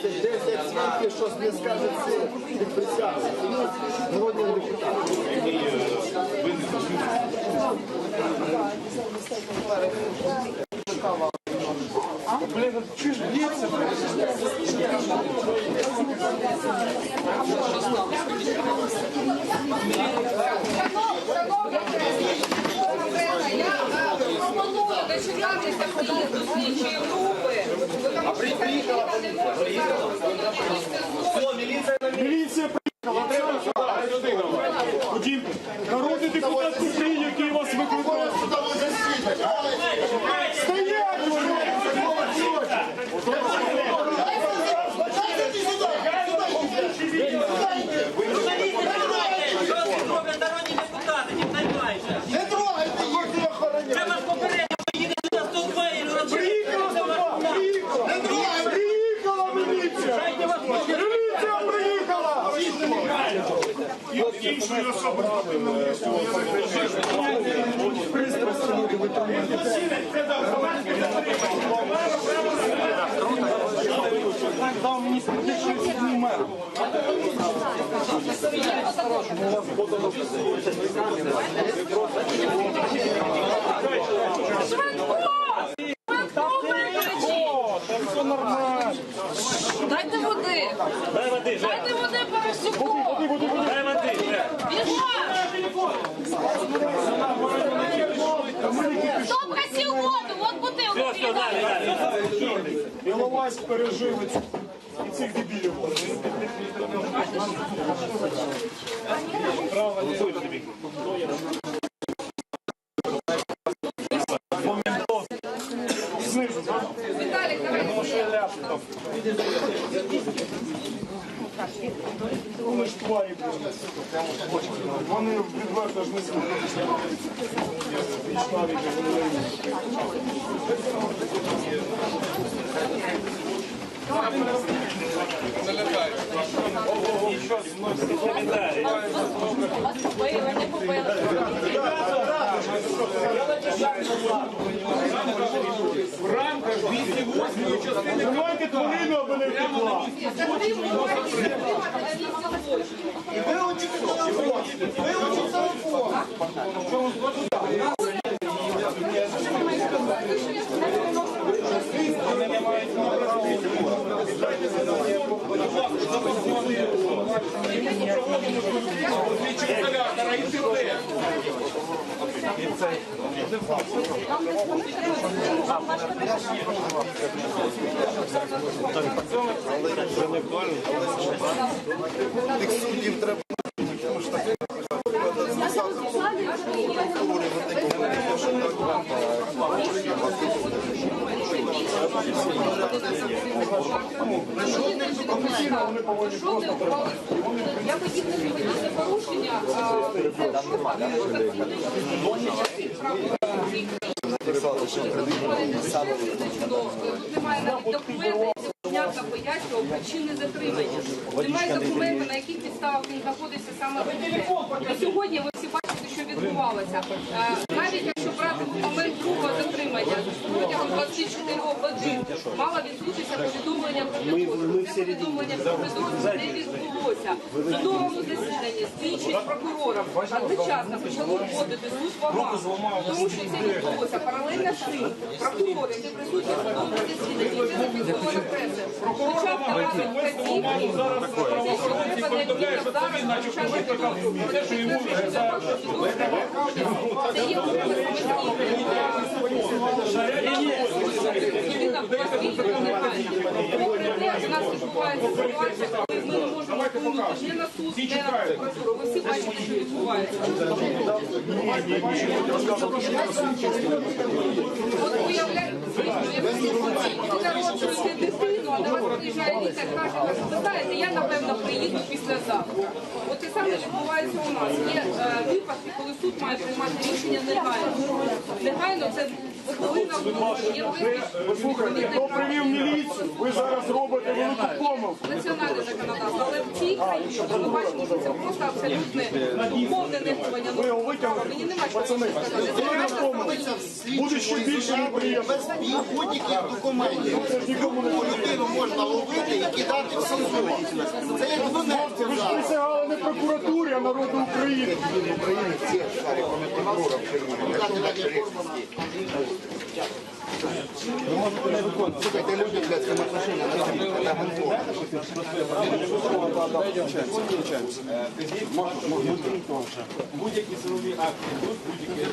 Десять, десять свідків, щось не скаже це під. Народний депутат. Я дочекатися приїзду слідчої групи. А приїхала Міліція приїхала, треба сюди. Ходімте. Народний депутат України, який вас викликав. Стоять! вони! роблять народні депутати, ні найменше. Не трогайте їх, не охороняйте. Треба ж попередньо їдете на 102 і робити. Не трогайте. Приїхала міліція! Міліція приїхала! О, там все нормально. Дайте води. Дай води, Жень. Дайте води Парасюку. Дай води, Жень. Бігом. Хто просив воду? От бутилка. Все, все, далі, далі. Іловайськ пережив і цих дебілів. Знизу, так? Віталік, давай. Вони ж тварі. Вони відверто ж не слухаються. Вас побили, не побили. Давайте тварину, аби не втекла. Тих суддів треба. Я хотів не зробити порушення. Немає навіть документів, Понятно пояснював причини затримання. Немає документів, на яких підставах він знаходиться саме в сьогодні ви всі бачите, що відбувалося. Навіть якщо брати момент другого затримання, протягом 24 годин мало відбутися повідомлення про підозру. Це повідомлення про підозру не відбулося. В судовому засіданні слідчий з прокурором одночасно почали вводити суд в оману, тому що це відбулося паралельно з тим. Прокурор, який присутній в судовому засіданні, це зафіксовано преси. Разом вказівки, те, що треба необхідно зараз почати підозру. Це є у нас відбувається ситуація, не можемо вплинути ні на суд, ні на прокуратуру. Ви всі бачите, що відбувається. От уявляєте, народжуєте дитину, а до вас приїжджає лікар, каже, ви знаєте, я напевно приїду післязавтра. От це саме відбувається у нас. Є е, випадки, коли суд має приймати рішення негайно. Негайно це Послухайте, хто привів міліцію, ви зараз робите велику помилку. національне законодавство, але в цій країні ми бачимо, що це просто абсолютне повне нехтування Ви його витягли. Мені нема чого Пацани, сказати. велика помилка. Буде ще більше неприємно. Без будь-яких документів. Не. Людину можна ловити і кидати в СИЗО. Це як донець Ви ж присягали не прокуратурі, а народу України. Слухайте, люди, блядь, самоотношення. Це гандон. будь-які силові акти, будь-які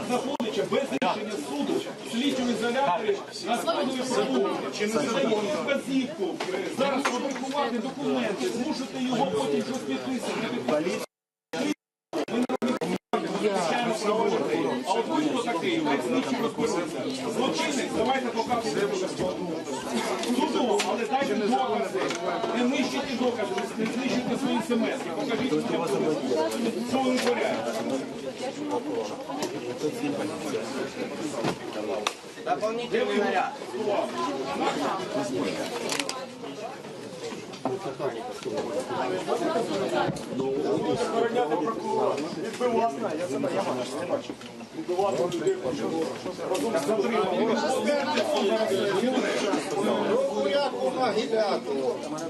досить знаходиться без рішення суду, слідчому ізоляторі на складові провулки, чи не вказівку, зараз фабрикувати документи, змушувати його потім щось підписувати. А от ви такий? Ви прокурор. Злочинець, давайте показуємо суду, але дайте докази. Не нищите докази, не знищуйте свої семестри. Покажіть що мені в цьому порядку. Охороняти я це. Рокуяку Магіляту.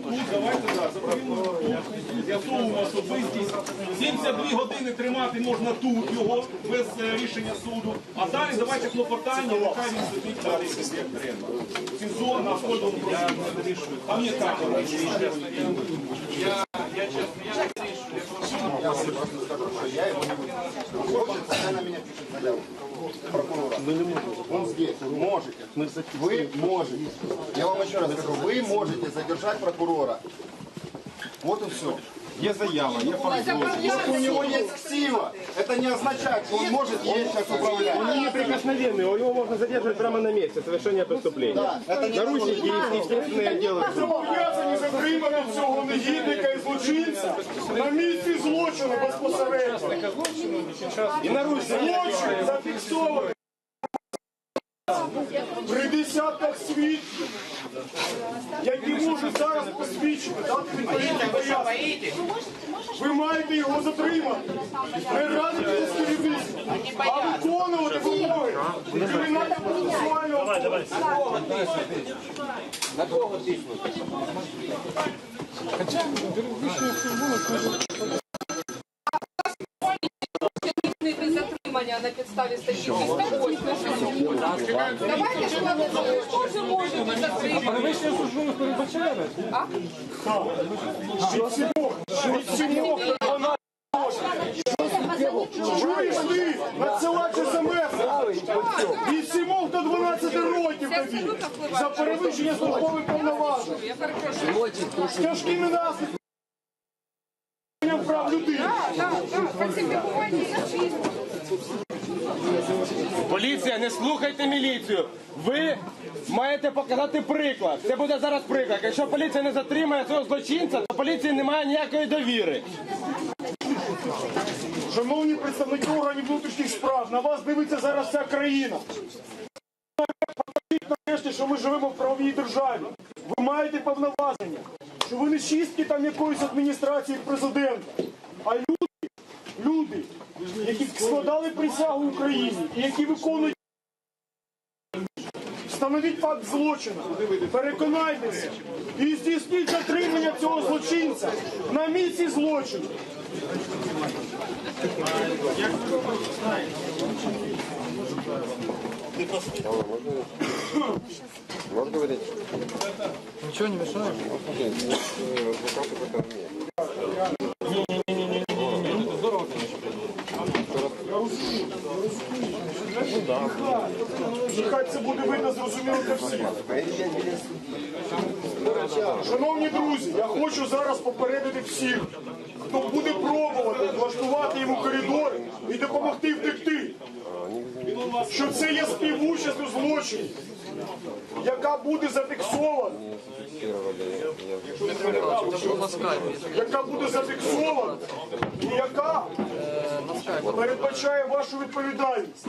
Тут давайте да, запровімо. З'ясовуємо особистість. 72 години тримати можна тут його без е, рішення суду. А далі давайте клопотання, нехай він собі далі як треба. СІЗО на входовому є камера. Я, я чесно, я не вирішую. Его не буду. Хочет, пускай на меня пишет заяву. Прокурора. Вы не можете. Он здесь. Можете. Вы можете. Я вам еще раз скажу, вы можете задержать прокурора. Вот и все. Є заява, є Вот у него есть сила. Это не означает, что он может ей сейчас управлять. Он неприкосновенный, его можно задерживать прямо на месте совершения преступления. Наручники и следственные отделы. Зобов'язані затримати цього негідника і злочинця на місці злочину безпосередньо. И наручники. Злочин зафіксований. При десятках свідків, які можуть зараз посвідчити, дати відповідні пояснення. Ви маєте його затримати. Не радити з керівництвом, а виконувати вимоги кримінально-процесуального кодексу. Здійснити на підставі статті 308. Давайте ж ми теж можемо затримати. А? Від сімох, від сімох 12 Чуєш ти? Надсилач СМС. Від 7 до 12 років Це тобі. За перевищення службових повноважень. Я перепрошую. З тяжкими наслідками прав людини. Так, так, так. І нацизм. Поліція, не слухайте міліцію. Ви маєте показати приклад. Це буде зараз приклад. Якщо поліція не затримає цього злочинця, то поліції немає ніякої довіри. Шановні представники органів внутрішніх справ, на вас дивиться зараз вся країна. Покажіть нарешті, що ми живемо в правовій державі. Ви маєте повноваження, що ви не чистки там якоїсь адміністрації президента, а люди, люди, які складали присягу Україні і які виконують. Встановіть факт злочину, переконайтеся і здійсніть затримання цього злочинця на місці злочину. Нехай це буде видно зрозуміло для всіх. Шановні друзі, я хочу зараз попередити всіх, хто буде пробувати влаштувати йому коридор і допомогти втекти. Що це є співучасть у злочині. яка буде зафіксована. Яка буде зафіксована і яка передбачає вашу відповідальність.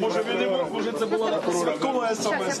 Може він не може це була святкова смс.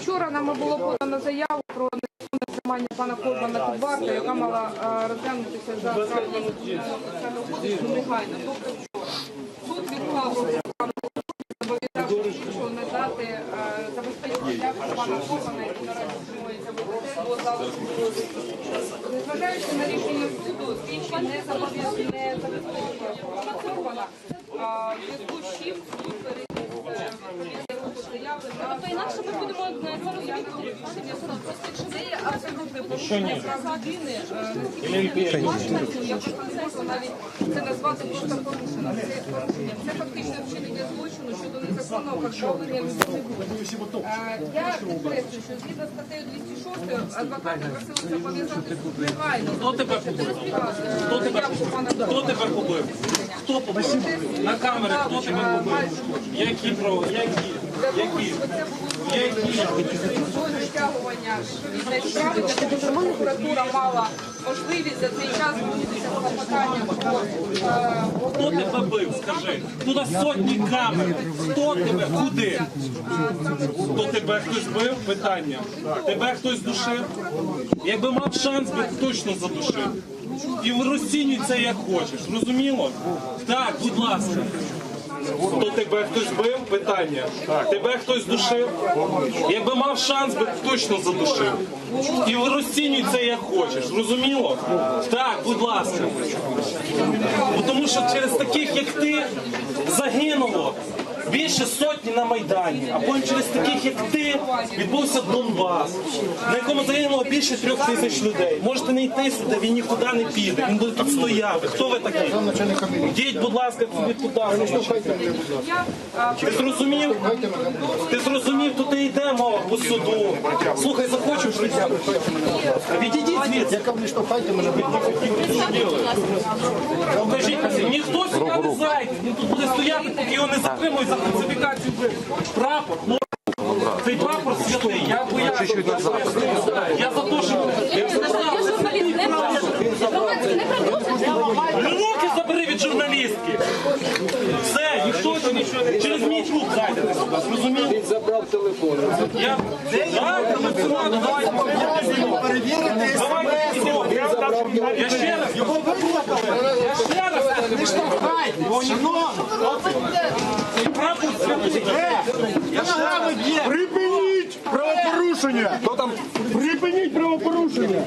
Вчора нам було подано заяву про незаконне тримання пана Корбана під яка мала е, розглянутися за Соціального негайно, прав е, я можу навіть це назвати просто порушення. Це порушення. Це фактично вчинення злочину щодо незаконного позбавлення людини волі. Е, Я підкреслюю, що згідно з статтею 206 адвокати просилися пов'язати суд негайно. Хто тебе побив? Хто тебе побив? Хто тебе побив? Хто побив? На камери хто тебе побив? Які про які? Для того, щоб прокуратура мала можливість за цей час е, Хто тебе бив? Скажи. Туди сотні камер. Хто тебе? Куди? Хто тебе хтось бив? Питання. Тебе хтось душив? Якби мав шанс, би точно задушив. І розцінюй це як хочеш. Розуміло? Так, будь ласка. То тебе хтось бив? Питання. Тебе хтось душив? Якби мав шанс, би точно задушив. І розцінюй це як хочеш. Розуміло? Так, будь ласка. Тому що через таких, як ти, загинуло більше сотні на Майдані. А потім через таких, як ти, відбувся Донбас, на якому загинуло більше трьох тисяч людей. Можете не йти сюди, він нікуди не піде. Він буде тут стояти. Хто ви такий? Йдіть, будь ласка, собі туди. Ти зрозумів? Ти зрозумів, то ти йде мова по суду. Слухай, захочу життя. Відійдіть звідси. Покажіть, ніхто сюди не зайде. Він тут буде стояти, поки його не затримують за фальсифікацію прапор. Цей прапор святий. Я боявся. Я за те, що... Руки забери від журналістки. Все, ніхто це нічого не через мій труп зайдете сюди. Зрозумів? Він забрав телефон. Я Давайте давай. Давайте телефон. Я ще раз. Його викликали. Я ще раз. Не штовхайте. Його ніхто. Прапор святий. Я ще раз. Припиніть правопорушення! Припиніть правопорушення!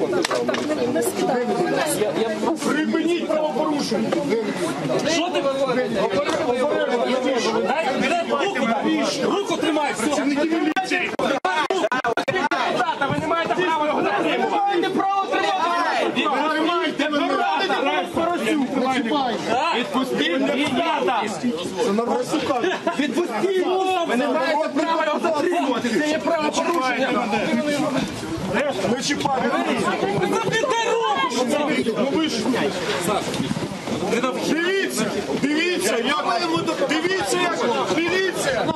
Припиніть правопорушення! Що ти Дай, дай руку, руку тримай. Все. Ви не маєте права його затримувати. Ви маєте право тримати. Відпустіть депутата. Відпустіть. чіпати. Дивіться, дивіться, як дивіться, як дивіться.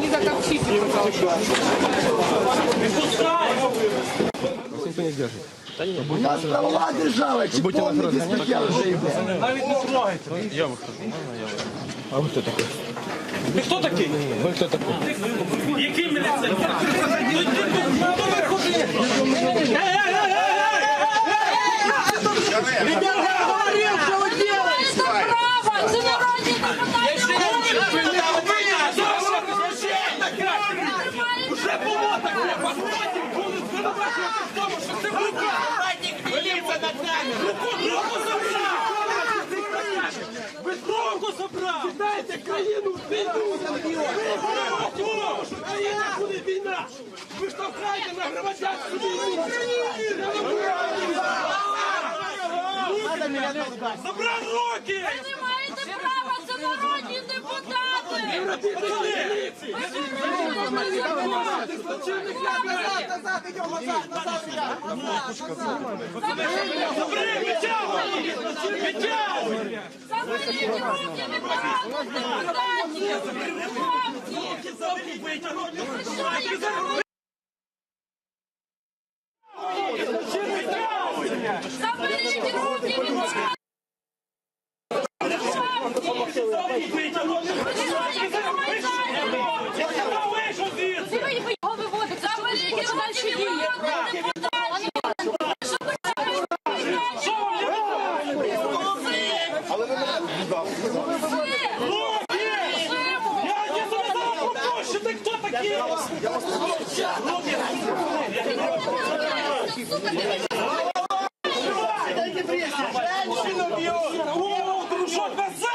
Не затопчите. Не пускай! Я вихожу, можна я вихожу? А ви хто такий? Ти хто такий? Ви хто такий? Який міліціонер? Ну, ну! Це це. Уже було таке, послухайте, були звинувачувати в тому, що руку Поліція на камеру! Руку забрав! Ви руку забрав! Кидайте країну в війну! Ви тому, що країна буде війна! Ви штовхаєте на громадянську війну! Забрав руки! Ви не маєте права, це народні депутати. Забери, витягуй! Витягуй! Заберіть руки від народних депутатів. Хлопці, ви що, як робите? Заберіть руки від народних Я вийшов звідси! Його виводить. Заберіть руки від народних депутатів. Що вам не Руки! Я не задав пропущу, ти хто такий? О, дружок, назад!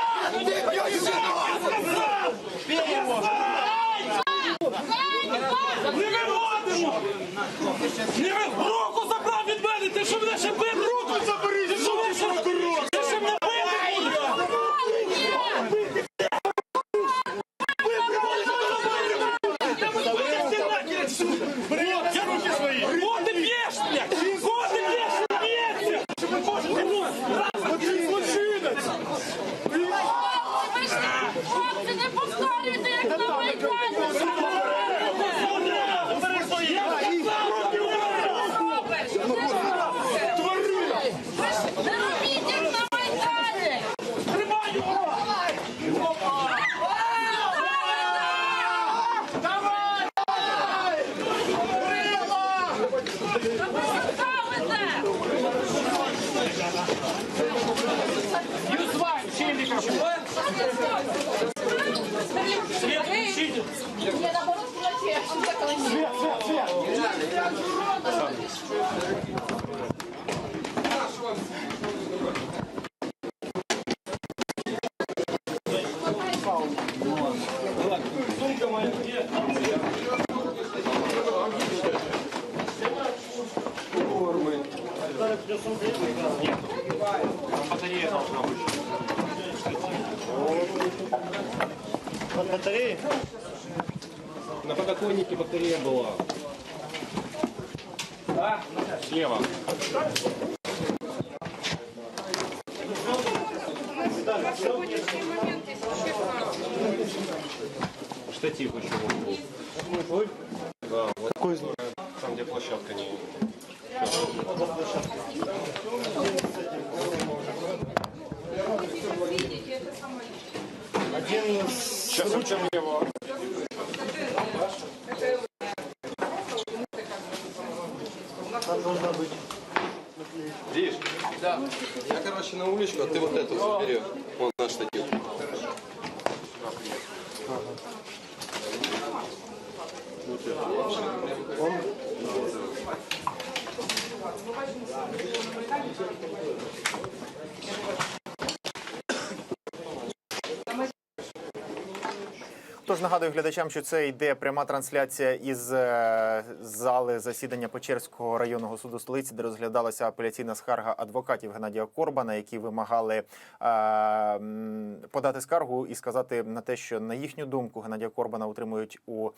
Не виводимо! Не ви... Руку забрав від мене! Ти що мене ще бив? Руку забери! Ти що мене ще... подоконнике батарея была. Да? Слева. Штатив еще был. Ой. Да, вот Какой из? Там, где площадка не... Один Сейчас, Тож нагадую глядачам, що це йде пряма трансляція із е, зали засідання Печерського районного суду столиці, де розглядалася апеляційна скарга адвокатів Геннадія Корбана, які вимагали е, подати скаргу і сказати на те, що на їхню думку Геннадія Корбана утримують у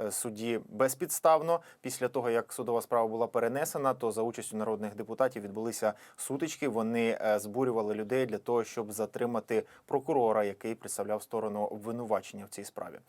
е, суді безпідставно. Після того як судова справа була перенесена, то за участю народних депутатів відбулися сутички. Вони збурювали людей для того, щоб затримати прокурора, який представляв сторону обвинувачення в цій справі.